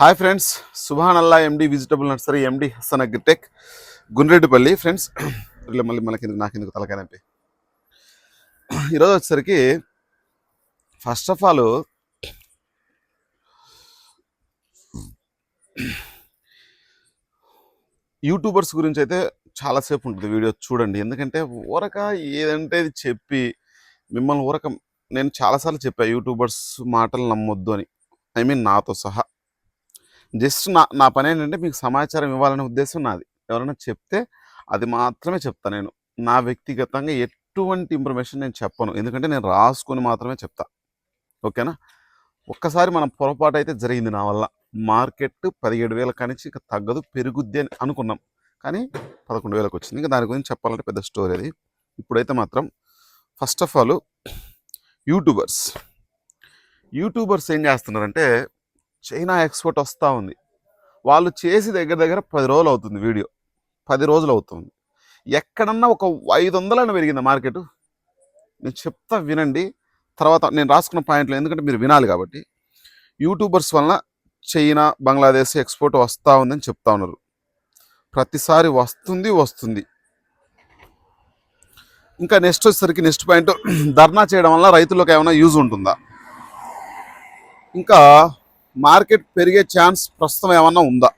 Hi friends Subhan Allah MD vegetable nursery MD Hasan agritech Gundreddipalli friends ఇలా మళ్ళీ మనకి నాకెందుకు నాకు ఈరోజు వచ్చేసరికి ఫస్ట్ ఆఫ్ ఆల్ యూట్యూబర్స్ గురించి అయితే చాలాసేపు ఉంటుంది వీడియో చూడండి. ఎందుకంటే ఊరక ఏదంటే చెప్పి మిమ్మల్ని ఊరక నేను చాలాసార్లు చెప్పాను యూట్యూబర్స్ మాటలు నమ్మొద్దు అని. ఐ మీన్ నాతో సహా. జస్ట్ నా నా పని ఏంటంటే మీకు సమాచారం ఇవ్వాలనే ఉద్దేశం నాది. ఎవరైనా చెప్తే అది మాత్రమే చెప్తాను నేను. నా వ్యక్తిగతంగా ఎటువంటి ఇన్ఫర్మేషన్ నేను చెప్పను. ఎందుకంటే నేను రాసుకొని మాత్రమే చెప్తా. ఓకేనా? ఒక్కసారి మనం పొరపాటు అయితే జరిగింది నా వల్ల. మార్కెట్ పదిహేడు వేల కానించి ఇంకా తగ్గదు పెరుగుద్ది అని అనుకున్నాం. కానీ పదకొండు వేలకు వచ్చింది. ఇంకా దాని గురించి చెప్పాలంటే పెద్ద స్టోరీ అది. ఇప్పుడైతే మాత్రం first of all YouTubers YouTubers ఏం చేస్తున్నారంటే చైనా ఎక్స్పోర్ట్ వస్తూ ఉంది. వాళ్ళు చేసి దగ్గర దగ్గర పది రోజులు అవుతుంది వీడియో. పది రోజులు అవుతుంది. ఎక్కడన్నా ఒక ఐదు వందలని పెరిగింది మార్కెట్. నేను చెప్తా వినండి. తర్వాత నేను రాసుకున్న పాయింట్లు ఎందుకంటే మీరు వినాలి కాబట్టి. యూట్యూబర్స్ వలన చైనా బంగ్లాదేశ్ ఎక్స్పోర్ట్ వస్తూ ఉందని చెప్తా ఉన్నారు. ప్రతిసారి వస్తుంది వస్తుంది. ఇంకా నెక్స్ట్ వచ్చేసరికి నెక్స్ట్ పాయింట్. ధర్నా చేయడం వల్ల రైతులకు ఏమైనా యూజ్ ఉంటుందా? ఇంకా మార్కెట్ పెరిగే ఛాన్స్ ప్రస్తుతం ఏమన్నా ఉందా?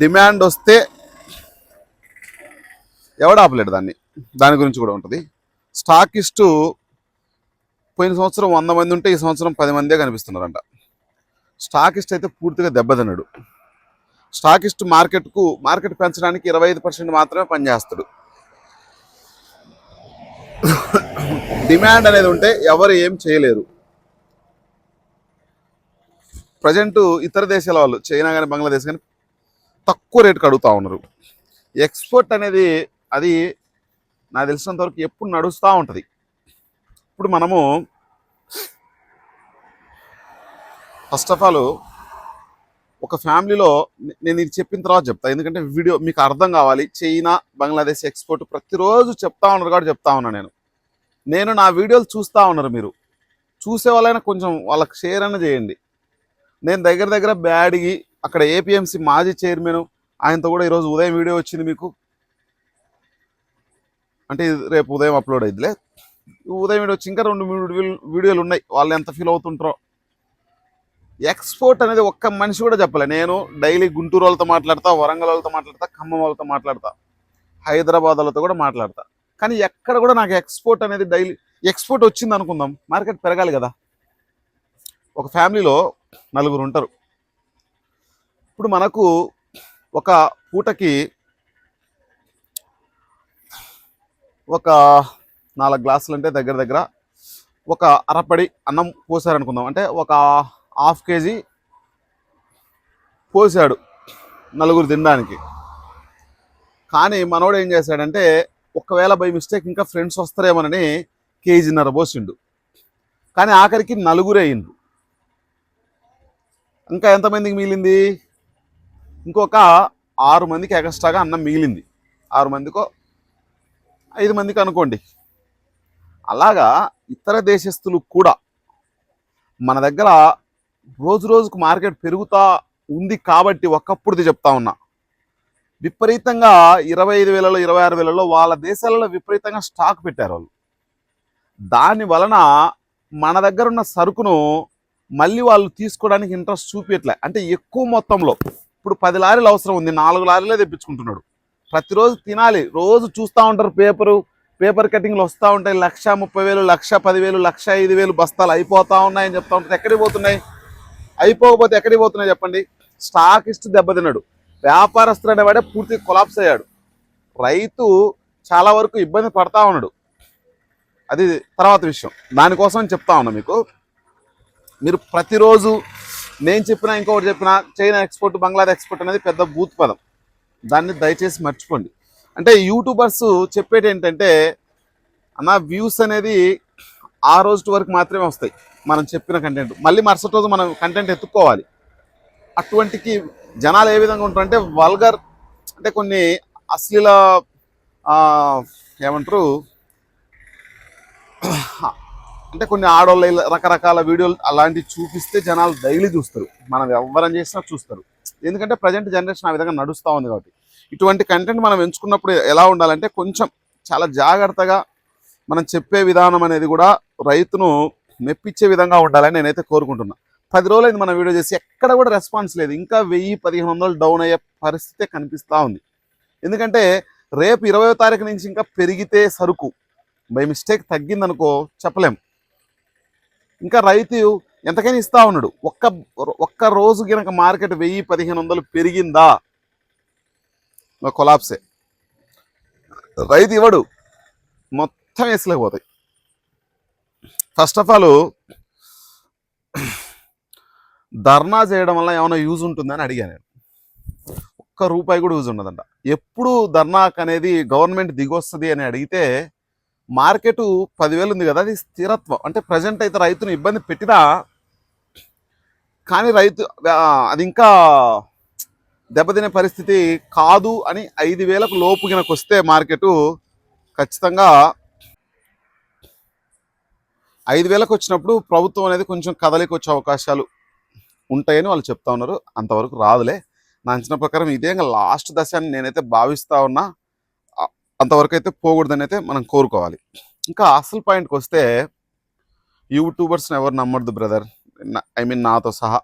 డిమాండ్ వస్తే ఎవడు ఆపలేడు దాన్ని? దాని గురించి కూడా ఉంటుంది. స్టాకిస్టు పోయిన సంవత్సరం వంద మంది ఉంటే ఈ సంవత్సరం పది మందే కనిపిస్తున్నారంట. స్టాకిస్ట్ అయితే పూర్తిగా దెబ్బతిన్నాడు. స్టాకిస్ట్ మార్కెట్కు మార్కెట్ పెంచడానికి ఇరవై ఐదు పర్సెంట్ మాత్రమే పనిచేస్తాడు డిమాండ్ అనేది ఉంటే ఎవరు ఏం చేయలేరు. ప్రజెంట్ ఇతర దేశాల వాళ్ళు చైనా కానీ బంగ్లాదేశ్ కానీ తక్కువ రేటుకి అడుగుతూ ఉన్నారు. ఎక్స్పోర్ట్ అనేది అది నాకు తెలిసినంతవరకు ఎప్పుడు నడుస్తూ ఉంటుంది. ఇప్పుడు మనము ఫస్ట్ ఆఫ్ ఆల్ ఒక ఫ్యామిలీలో నేను ఇది చెప్పిన తర్వాత చెప్తా. ఎందుకంటే వీడియో మీకు అర్థం కావాలి. చైనా బంగ్లాదేశ్ ఎక్స్పోర్ట్ ప్రతిరోజు చెప్తా ఉన్నారు కాబట్టి చెప్తా ఉన్నా నేను. నేను నా వీడియోలు చూస్తూ ఉన్నారు మీరు. చూసే వాళ్ళైనా కొంచెం వాళ్ళకి షేర్ అన్న చేయండి. నేను దగ్గర దగ్గర బ్యాడ్గి అక్కడ ఏపీఎంసీ మాజీ చైర్మన్ ఆయనతో కూడా ఈరోజు ఉదయం వీడియో వచ్చింది మీకు. అంటే రేపు ఉదయం అప్లోడ్ అయిందిలే ఉదయం వీడియో వచ్చి ఇంకా రెండు మూడు వీడియోలు- వీడియోలు ఉన్నాయి. వాళ్ళు ఎంత ఫీల్ అవుతుంటారో. ఎక్స్పోర్ట్ అనేది ఒక్క మనిషి కూడా చెప్పలే. నేను డైలీ గుంటూరు వాళ్ళతో మాట్లాడతా వరంగల్ వాళ్ళతో మాట్లాడతా ఖమ్మం వాళ్ళతో మాట్లాడతా హైదరాబాద్ వాళ్ళతో కూడా మాట్లాడతా. కానీ ఎక్కడ కూడా నాకు ఎక్స్పోర్ట్ అనేది డైలీ ఎక్స్పోర్ట్ వచ్చింది అనుకుందాం. మార్కెట్ పెరగాలి కదా. ఒక ఫ్యామిలీలో నలుగురు ఉంటారు. ఇప్పుడు మనకు ఒక పూటకి ఒక నాలుగు గ్లాసులు అంటే దగ్గర దగ్గర ఒక అరపడి అన్నం పోసారనుకుందాం. అంటే ఒక హాఫ్ కేజీ పోసాడు నలుగురు తినడానికి. కానీ మనోడు ఏం చేశాడంటే ఒకవేళ బై మిస్టేక్ ఇంకా ఫ్రెండ్స్ వస్తారేమోనని కేజీన్నర పోసిండు. కానీ ఆఖరికి నలుగురే అయిండు ఇంకా ఎంతమందికి మిగిలింది? ఇంకొక ఆరు మందికి ఎక్స్ట్రాగా అన్నం మిగిలింది. ఆరు మందికో ఐదు మందికి అనుకోండి. అలాగా ఇతర దేశస్తులు కూడా మన దగ్గర రోజు రోజుకు మార్కెట్ పెరుగుతా ఉంది కాబట్టి ఒకప్పుడుది చెప్తా ఉన్నా. విపరీతంగా ఇరవై ఐదు వేలలో ఇరవై ఆరు వేలలో వాళ్ళ దేశాలలో విపరీతంగా స్టాక్ పెట్టారు వాళ్ళు. దాని వలన మన దగ్గర ఉన్న సరుకును మళ్ళీ వాళ్ళు తీసుకోవడానికి ఇంట్రెస్ట్ చూపించట్లే అంటే ఎక్కువ మొత్తంలో. ఇప్పుడు పది లారీలు అవసరం ఉంది. నాలుగు లారీలే తెప్పించుకుంటున్నాడు. ప్రతిరోజు తినాలి. రోజు చూస్తూ ఉంటారు పేపరు. పేపర్ కటింగ్లు వస్తూ ఉంటాయి. లక్ష ముప్పై వేలు లక్ష పదివేలు లక్ష ఐదు వేలు బస్తాలు అయిపోతూ ఉన్నాయని చెప్తా ఉంటారు. ఎక్కడికి పోతున్నాయి? అయిపోకపోతే ఎక్కడికి పోతున్నాయి చెప్పండి? స్టాకిస్ట్ దెబ్బతిన్నాడు. వ్యాపారస్తులు అనేవాడే పూర్తి కొలాప్స్ అయ్యాడు. రైతు చాలా వరకు ఇబ్బంది పడతా ఉన్నాడు. అది తర్వాత విషయం. దానికోసం చెప్తా ఉన్నా మీకు. మీరు ప్రతిరోజు నేను చెప్పినా ఇంకొకటి చెప్పినా చైనా ఎక్స్పోర్ట్ బంగ్లాదేశ్ ఎక్స్పోర్ట్ అనేది పెద్ద బూత్ పదం. దాన్ని దయచేసి మర్చిపోండి. అంటే యూట్యూబర్స్ చెప్పేటి ఏంటంటే అన్న వ్యూస్ అనేది ఆ రోజు వరకు మాత్రమే వస్తాయి మనం చెప్పిన కంటెంట్ మళ్ళీ మరుసటి రోజు మనం కంటెంట్ ఎత్తుక్కోవాలి. అటువంటికి జనాలు ఏ విధంగా ఉంటారంటే వల్గర్ అంటే కొన్ని అశ్లీల ఏమంటారు? అంటే కొన్ని ఆడవాళ్ళ ఇలా రకరకాల వీడియోలు అలాంటివి చూపిస్తే జనాలు డైలీ చూస్తారు. మనం ఎవరం చేసినా చూస్తారు. ఎందుకంటే ప్రజెంట్ జనరేషన్ ఆ విధంగా నడుస్తూ ఉంది కాబట్టి. ఇటువంటి కంటెంట్ మనం ఎంచుకున్నప్పుడు ఎలా ఉండాలంటే కొంచెం చాలా జాగ్రత్తగా మనం చెప్పే విధానం అనేది కూడా రైతును మెప్పించే విధంగా ఉండాలని నేనైతే కోరుకుంటున్నా. పది రోజులైంది మనం వీడియో చేసి ఎక్కడ కూడా రెస్పాన్స్ లేదు. ఇంకా వెయ్యి పదిహేను వందలు డౌన్ అయ్యే పరిస్థితే కనిపిస్తూ ఉంది. ఎందుకంటే రేపు ఇరవై తారీఖు నుంచి ఇంకా పెరిగితే సరుకు. బై మిస్టేక్ తగ్గిందనుకో చెప్పలేం. ఇంకా రైతు ఎంతకైనా ఇస్తా ఉన్నాడు. ఒక్క ఒక్క రోజు కనుక మార్కెట్ వెయ్యి పదిహేను వందలు పెరిగిందా? కొలాప్సే. రైతు ఇవ్వడు. మొత్తం వేసలేకపోతాయి ఫస్ట్ ఆఫ్ ఆల్ ధర్నా చేయడం వల్ల ఏమైనా యూజ్ ఉంటుందని అడిగాను నేను. ఒక్క రూపాయి కూడా యూజ్ ఉండదంట. ఎప్పుడు ధర్నాక్ అనేది గవర్నమెంట్ దిగొస్తుంది అని అడిగితే మార్కెట్ పదివేలు ఉంది కదా అది స్థిరత్వం. అంటే ప్రజెంట్ అయితే రైతును ఇబ్బంది పెట్టినా కానీ రైతు అది ఇంకా దెబ్బతినే పరిస్థితి కాదు అని ఐదు వేలకు లోపు గినకు వస్తే మార్కెట్ ఖచ్చితంగా ఐదు వేలకు వచ్చినప్పుడు ప్రభుత్వం అనేది కొంచెం కదలికి వచ్చే అవకాశాలు ఉంటాయని వాళ్ళు చెప్తా ఉన్నారు. అంతవరకు రాదులే. నా అంచనా ప్రకారం ఇదే ఇంకా లాస్ట్ దశ అని నేనైతే భావిస్తూ ఉన్నా. అంతవరకు అయితే పోకూడదని అయితే మనం కోరుకోవాలి. ఇంకా అసలు పాయింట్కి వస్తే యూట్యూబర్స్ని ఎవరు నమ్మద్దు బ్రదర్. ఐ మీన్ నాతో సహా.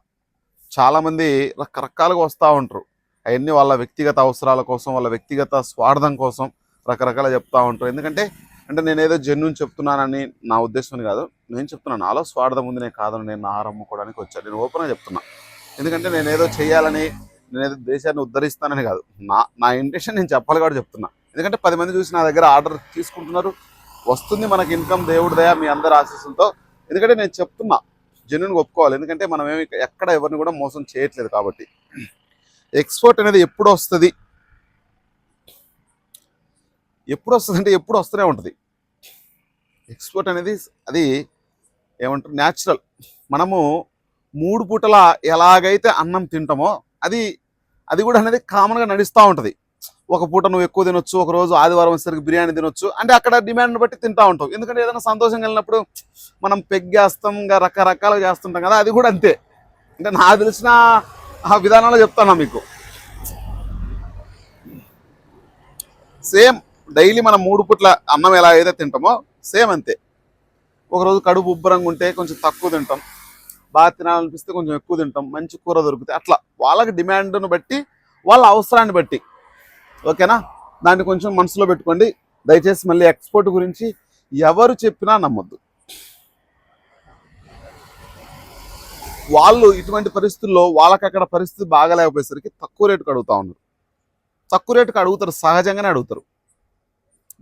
చాలామంది రకరకాలుగా వస్తూ ఉంటారు. అవన్నీ వాళ్ళ వ్యక్తిగత అవసరాల కోసం వాళ్ళ వ్యక్తిగత స్వార్థం కోసం రకరకాల చెప్తూ ఉంటారు. ఎందుకంటే అంటే నేను ఏదో జెన్యున్ చెప్తున్నానని నా ఉద్దేశం కాదు. నేను చెప్తున్నాను నాలో స్వార్థం ఉంది నేను కాదని నేను నా ఆహారం అమ్ముకోవడానికి వచ్చాను. నేను ఓపెన్గా చెప్తున్నా. ఎందుకంటే నేను ఏదో చేయాలని నేను ఏదో దేశాన్ని ఉద్ధరిస్తానని కాదు. నా నా ఇంటెన్షన్ నేను చెప్పాలి కూడా చెప్తున్నా. ఎందుకంటే పది మంది చూసి నా దగ్గర ఆర్డర్ తీసుకుంటున్నారు. వస్తుంది మనకి ఇన్కమ్ దేవుడి దయా మీ అందరి ఆశీస్సులతో. ఎందుకంటే నేను చెప్తున్నా జెన్యున్ ఒప్పుకోవాలి. ఎందుకంటే మనం ఏమి ఎక్కడ ఎవరిని కూడా మోసం చేయట్లేదు కాబట్టి. ఎక్స్పోర్ట్ అనేది ఎప్పుడు వస్తుంది? ఎప్పుడు వస్తుంది అంటే ఎప్పుడు వస్తూనే ఉంటుంది. ఎక్స్పోర్ట్ అనేది అది ఏమంటారు? న్యాచురల్ మనము మూడు పూటల ఎలాగైతే అన్నం తింటామో అది అది కూడా అనేది కామన్గా నడుస్తూ ఉంటుంది. ఒక పూట నువ్వు ఎక్కువ తినొచ్చు ఒక రోజు ఆదివారం వచ్చేసరికి బిర్యానీ తినొచ్చు. అంటే అక్కడ డిమాండ్ బట్టి తింటా ఉంటావు. ఎందుకంటే ఏదైనా సంతోషం వెళ్ళినప్పుడు మనం పెగ్గేస్తాం ఇంకా రకరకాలుగా చేస్తుంటాం కదా అది కూడా అంతే. అంటే నాకు తెలిసిన ఆ విధానంలో చెప్తాను మీకు. సేమ్ డైలీ మనం మూడు పుట్ల అన్నం ఎలా అయితే తింటామో సేమ్ అంతే. ఒకరోజు కడుపు ఉబ్బరంగా ఉంటే కొంచెం తక్కువ తింటాం. బాగా తినాలనిపిస్తే కొంచెం ఎక్కువ తింటాం. మంచి కూర దొరికితే అట్లా వాళ్ళకి డిమాండ్ను బట్టి వాళ్ళ అవసరాన్ని బట్టి. ఓకేనా? దాన్ని కొంచెం మనసులో పెట్టుకోండి. దయచేసి మళ్ళీ ఎక్స్పోర్ట్ గురించి ఎవరు చెప్పినా నమ్మొద్దు. వాళ్ళు ఇటువంటి పరిస్థితుల్లో వాళ్ళకి అక్కడ పరిస్థితి బాగాలేకపోయేసరికి తక్కువ రేటుకు అడుగుతా ఉన్నారు. తక్కువ రేటుకి అడుగుతారు సహజంగానే అడుగుతారు.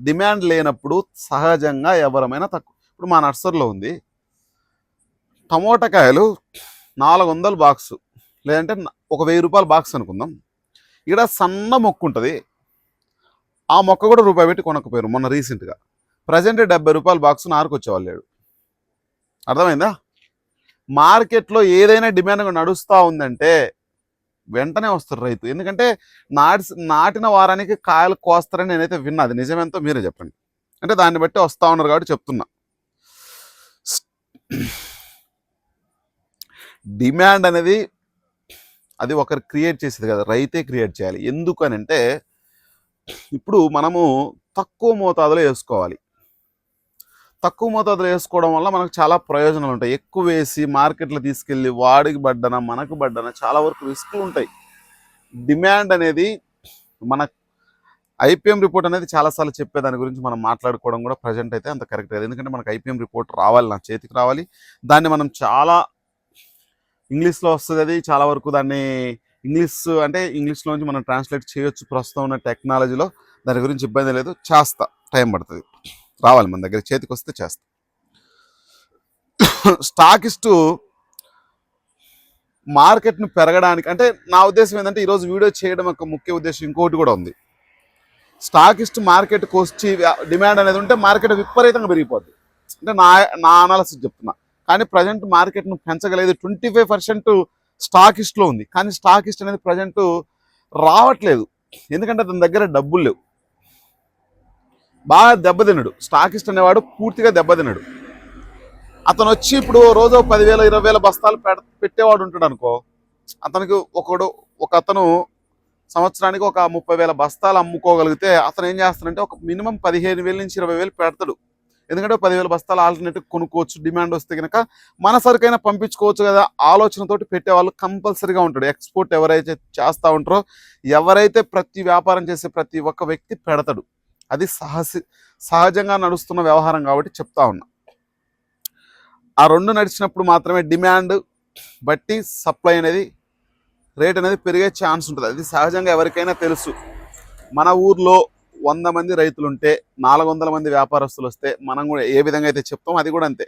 డిమాండ్ లేనప్పుడు సహజంగా ఎవరమైనా తక్కువ ఇప్పుడు మా నర్సరీలో ఉంది. టమోటా కాయలు నాలుగు వందల బాక్సు లేదంటే ఒక వెయ్యి రూపాయల బాక్స్ అనుకుందాం. ఇక్కడ సన్న మొక్క ఉంటుంది. ఆ మొక్క కూడా రూపాయి పెట్టి కొనకపోయారు మొన్న రీసెంట్గా. ప్రజెంట్ డెబ్బై రూపాయల బాక్స్ నారుకు వచ్చేవాళ్ళు లేడు. అర్థమైందా? మార్కెట్లో ఏదైనా డిమాండ్ నడుస్తూ ఉందంటే వెంటనే వస్తారు రైతు. ఎందుకంటే నాటి నాటిన వారానికి కాయలు కోస్తారని నేనైతే విన్నా. అది నిజమేంతో మీరే చెప్పండి. అంటే దాన్ని బట్టి వస్తూ ఉన్నారు కాబట్టి చెప్తున్నా. డిమాండ్ అనేది అది ఒకరు క్రియేట్ చేసేది కదా రైతే క్రియేట్ చేయాలి. ఎందుకు అని అంటే ఇప్పుడు మనము తక్కువ మోతాదులో వేసుకోవాలి. తక్కువ మోతాదులో వేసుకోవడం వల్ల మనకు చాలా ప్రయోజనాలు ఉంటాయి. ఎక్కువ వేసి మార్కెట్లో తీసుకెళ్ళి వాడికి పడ్డన మనకు పడ్డన చాలా వరకు రిస్క్లు ఉంటాయి. డిమాండ్ అనేది మన ఐపీఎం రిపోర్ట్ అనేది చాలాసార్లు చెప్పే దాని గురించి మనం మాట్లాడుకోవడం కూడా ప్రజెంట్ అయితే అంత కరెక్ట్ కాదు. ఎందుకంటే మనకు ఐపీఎం రిపోర్ట్ రావాలి నా చేతికి రావాలి. దాన్ని మనం చాలా ఇంగ్లీష్లో వస్తుంది అది చాలా వరకు దాన్ని ఇంగ్లీష్ అంటే ఇంగ్లీష్లోంచి మనం ట్రాన్స్లేట్ చేయొచ్చు ప్రస్తుతం ఉన్న టెక్నాలజీలో. దాని గురించి ఇబ్బంది లేదు. చేస్తా. టైం పడుతుంది. రావాలి మన దగ్గర. చేతికి వస్తే చేస్తా. స్టాకిస్టు మార్కెట్ను పెరగడానికి అంటే నా ఉద్దేశం ఏంటంటే ఈరోజు వీడియో చేయడం యొక్క ముఖ్య ఉద్దేశం. ఇంకోటి కూడా ఉంది. స్టాకిస్ట్ మార్కెట్కి వచ్చి డిమాండ్ అనేది ఉంటే మార్కెట్ విపరీతంగా పెరిగిపోద్ది. అంటే నా నా అనాలసిస్ చెప్తున్నా. కానీ ప్రజెంట్ మార్కెట్ను పెంచగలేదు ట్వంటీ ఫైవ్ పర్సెంట్ స్టాకిస్ట్లో ఉంది. కానీ స్టాకిస్ట్ అనేది ప్రజెంట్ రావట్లేదు. ఎందుకంటే అతని దగ్గర డబ్బులు లేవు. బాగా దెబ్బతినడు స్టాకిస్ట్ అనేవాడు పూర్తిగా దెబ్బతినడు అతను వచ్చి ఇప్పుడు రోజు పదివేల ఇరవై వేల బస్తాలు పెడ పెట్టేవాడు ఉంటాడు అనుకో అతనికి ఒకడు ఒక అతను సంవత్సరానికి ఒక ముప్పై వేల బస్తాలు అమ్ముకోగలిగితే అతను ఏం చేస్తాడంటే ఒక మినిమం పదిహేను వేల నుంచి ఇరవై వేలు పెడతాడు. ఎందుకంటే పదివేల బస్తాలు ఆల్టర్నేటివ్ కొనుక్కోవచ్చు డిమాండ్ వస్తే కనుక మన సరుకైనా పంపించుకోవచ్చు కదా ఆలోచనతోటి పెట్టేవాళ్ళు కంపల్సరీగా ఉంటాడు ఎక్స్పోర్ట్ ఎవరైతే చేస్తూ ఉంటారో ఎవరైతే ప్రతి వ్యాపారం చేసే ప్రతి ఒక్క వ్యక్తి పెడతాడు. అది సహసి సహజంగా నడుస్తున్న వ్యవహారం కాబట్టి చెప్తా ఉన్నా. ఆ రెండు నడిచినప్పుడు మాత్రమే డిమాండ్ బట్టి సప్లై అనేది రేట్ అనేది పెరిగే ఛాన్స్ ఉంటుంది. అది సహజంగా ఎవరికైనా తెలుసు. మన ఊర్లో వంద మంది రైతులు ఉంటే నాలుగు వందల మంది వ్యాపారస్తులు వస్తే మనం కూడా ఏ విధంగా అయితే చెప్తాం అది కూడా అంతే.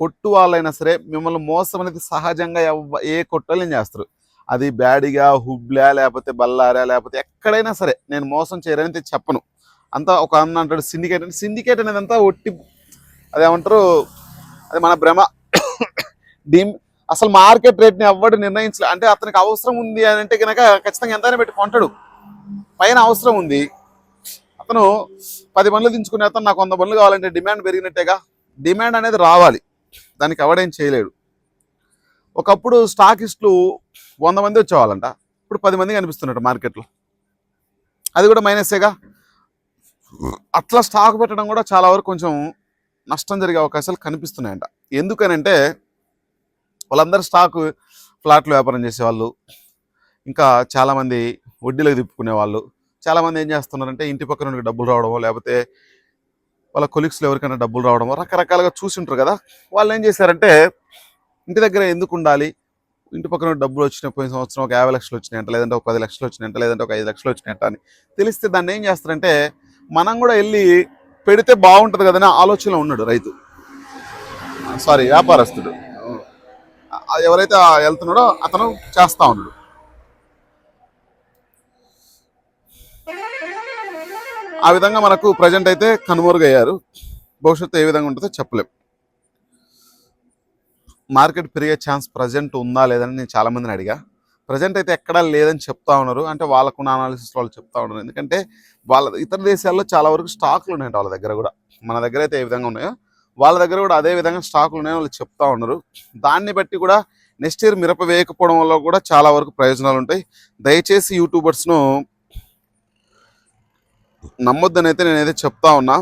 కొట్టు వాళ్ళైనా సరే మిమ్మల్ని మోసం అనేది సహజంగా ఎవ్వ ఏ కొట్టలేం చేస్తారు. అది బ్యాడిగా హుబ్లా లేకపోతే బల్లారా లేకపోతే ఎక్కడైనా సరే నేను మోసం చేయరని చెప్పను. అంతా ఒక అన్న అంటాడు సిండికేట్ అంటే సిండికేట్ అనేది అంతా ఒట్టి అదేమంటారు అది మన భ్రమ. డీమ్ అసలు మార్కెట్ రేట్ని ఎవ్వడు నిర్ణయించలే. అంటే అతనికి అవసరం ఉంది అని అంటే కనుక ఖచ్చితంగా ఎంతైనా పెట్టి కొంటాడు. పైన అవసరం ఉంది. అతను పది బండ్లు దించుకునే అతను నాకు వంద బండ్లు కావాలంటే డిమాండ్ పెరిగినట్టేగా డిమాండ్ అనేది రావాలి. దానికి ఎవడేం చేయలేడు. ఒకప్పుడు స్టాకిస్టులు వంద మంది వచ్చేవాళ్ళంట. ఇప్పుడు పది మంది కనిపిస్తున్నట్టు మార్కెట్లో. అది కూడా మైనస్సేగా అట్లా స్టాక్ పెట్టడం కూడా చాలా వరకు కొంచెం నష్టం జరిగే అవకాశాలు కనిపిస్తున్నాయంట. ఎందుకనంటే వాళ్ళందరూ స్టాక్ ఫ్లాట్లు వ్యాపారం చేసేవాళ్ళు. ఇంకా చాలామంది వడ్డీలకు తిప్పుకునే వాళ్ళు చాలామంది ఏం చేస్తున్నారంటే ఇంటి పక్కన నుండి డబ్బులు రావడమో లేకపోతే వాళ్ళ కొలీగ్స్లో ఎవరికైనా డబ్బులు రావడమో రకరకాలుగా చూసి ఉంటారు కదా. వాళ్ళు ఏం చేశారంటే ఇంటి దగ్గర ఎందుకు ఉండాలి? ఇంటి పక్కన డబ్బులు వచ్చిన పోయిన సంవత్సరం ఒక యాభై లక్షలు వచ్చినాయంట లేదంటే ఒక పది లక్షలు వచ్చినాయంట లేదంటే ఒక ఐదు లక్షలు వచ్చినాయంట అని తెలిస్తే దాన్ని ఏం చేస్తారంటే మనం కూడా వెళ్ళి పెడితే బాగుంటుంది కదని ఆలోచనలో ఉన్నాడు రైతు. సారీ వ్యాపారస్తుడు. ఎవరైతే వెళ్తున్నాడో అతను చేస్తా ఉన్నాడు. ఆ విధంగా మనకు ప్రజెంట్ అయితే కనుమరుగయ్యారు. భవిష్యత్తు ఏ విధంగా ఉంటుందో చెప్పలేం. మార్కెట్ పెరిగే ఛాన్స్ ప్రజెంట్ ఉందా లేదని నేను చాలా మందిని అడిగా. ప్రజెంట్ అయితే ఎక్కడా లేదని చెప్తా ఉన్నారు. అంటే వాళ్ళకున్న అనాలిసిస్ వాళ్ళు చెప్తా ఉన్నారు. ఎందుకంటే వాళ్ళ ఇతర దేశాల్లో చాలా వరకు స్టాక్లు ఉన్నాయంట వాళ్ళ దగ్గర కూడా. మన దగ్గర అయితే ఏ విధంగా ఉన్నాయో వాళ్ళ దగ్గర కూడా అదే విధంగా స్టాకులు ఉన్నాయని వాళ్ళు చెప్తా ఉన్నారు. దాన్ని బట్టి కూడా నెక్స్ట్ ఇయర్ మిరప వేయకపోవడం వల్ల కూడా చాలా వరకు ప్రయోజనాలు ఉంటాయి. దయచేసి యూట్యూబర్స్ను నమ్మొద్దని అయితే నేనైతే చెప్తా ఉన్నా.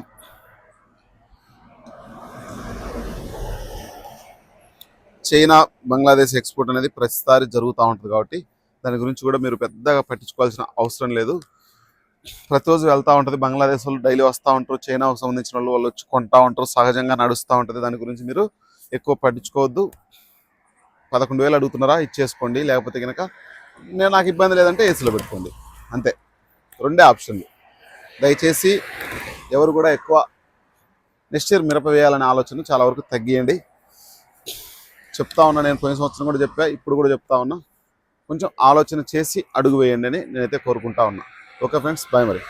చైనా బంగ్లాదేశ్ ఎక్స్పోర్ట్ అనేది ప్రతిసారి జరుగుతూ ఉంటుంది కాబట్టి దాని గురించి కూడా మీరు పెద్దగా పట్టించుకోవాల్సిన అవసరం లేదు. ప్రతిరోజు వెళ్తూ ఉంటుంది బంగ్లాదేశ్ వాళ్ళు డైలీ వస్తూ ఉంటారు చైనాకు సంబంధించిన వాళ్ళు వాళ్ళు వచ్చి కొంటా ఉంటారు సహజంగా నడుస్తూ ఉంటుంది. దాని గురించి మీరు ఎక్కువ పట్టించుకోవద్దు. పదకొండు వేలు అడుగుతున్నారా ఇచ్చేసుకోండి. లేకపోతే కనుక నేను నాకు ఇబ్బంది లేదంటే ఏసీలో పెట్టుకోండి. అంతే. రెండే ఆప్షన్లు. దయచేసి ఎవరు కూడా ఎక్కువ నెక్స్ట్ ఇయర్ మిరప వేయాలనే ఆలోచన చాలా వరకు తగ్గియండి. చెప్తా ఉన్నా నేను పోయిన సంవత్సరం కూడా చెప్పా ఇప్పుడు కూడా చెప్తా ఉన్నా. కొంచెం ఆలోచన చేసి అడుగు వేయండి అని నేనైతే కోరుకుంటా ఉన్నా. ఓకే ఫ్రెండ్స్ బాయ్ మరి.